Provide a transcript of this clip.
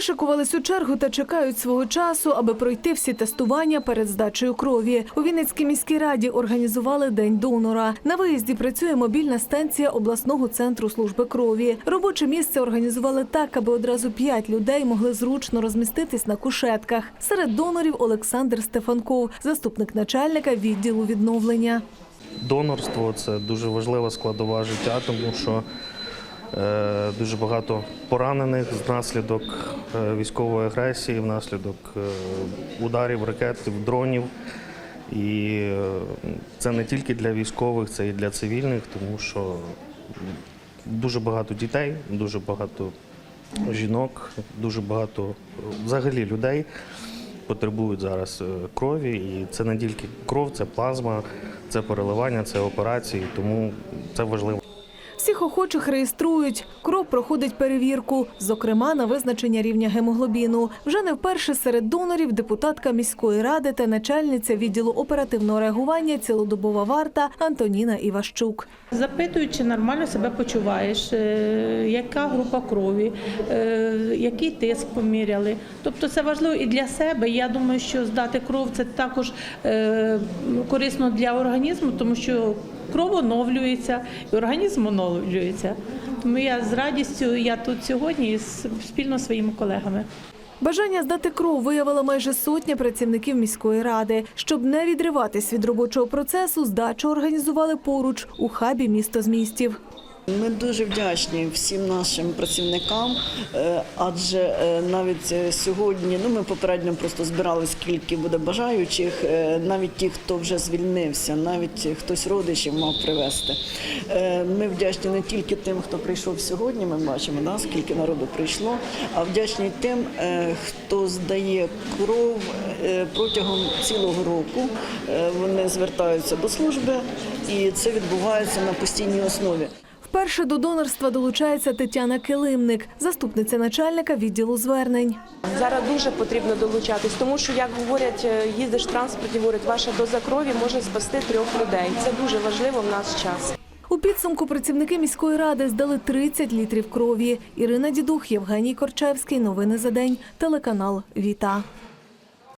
Вишикувались у чергу та чекають свого часу, аби пройти всі тестування перед здачею крові. У Вінницькій міській раді організували день донора. На виїзді працює мобільна станція обласного центру служби крові. Робоче місце організували так, аби одразу п'ять людей могли зручно розміститись на кушетках. Серед донорів Олександр Стефанков, заступник начальника відділу відновлення. Донорство це дуже важлива складова життя, тому що дуже багато поранених внаслідок е, військової агресії, внаслідок е, ударів, ракет, дронів. І е, це не тільки для військових, це і для цивільних, тому що дуже багато дітей, дуже багато жінок, дуже багато е, взагалі людей потребують зараз е, крові. І це не тільки кров, це плазма, це переливання, це операції, тому це важливо. Всіх охочих реєструють. Кров проходить перевірку, зокрема на визначення рівня гемоглобіну. Вже не вперше серед донорів депутатка міської ради та начальниця відділу оперативного реагування цілодобова варта Антоніна Іващук. Запитують, чи нормально себе почуваєш, е, яка група крові, е, який тиск поміряли. Тобто це важливо і для себе. Я думаю, що здати кров це також е, корисно для організму, тому що кров оновлюється і організм оновлюється. Тому я з радістю я тут сьогодні з- спільно зі своїми колегами. Бажання здати кров виявила майже сотня працівників міської ради. Щоб не відриватись від робочого процесу, здачу організували поруч у хабі місто змістів. Ми дуже вдячні всім нашим працівникам, е, адже е, навіть е, сьогодні, ну ми попередньо просто збирали скільки буде бажаючих, навіть ті, хто вже звільнився, навіть хтось родичів мав привезти. Ми вдячні не тільки тим, хто прийшов сьогодні. Ми бачимо, да, скільки народу прийшло, а вдячні тим, хто здає кров протягом цілого року. Вони звертаються до служби, і це відбувається на постійній основі. Вперше до донорства долучається Тетяна Килимник, заступниця начальника відділу звернень. Зараз дуже потрібно долучатись, тому що як говорять, е, їздиш в транспорті, говорять, ваша доза крові може спасти трьох людей. Це дуже важливо в наш час. У підсумку працівники міської ради здали 30 літрів крові. Ірина Дідух, Євгеній Корчевський. Новини за день. Телеканал Віта.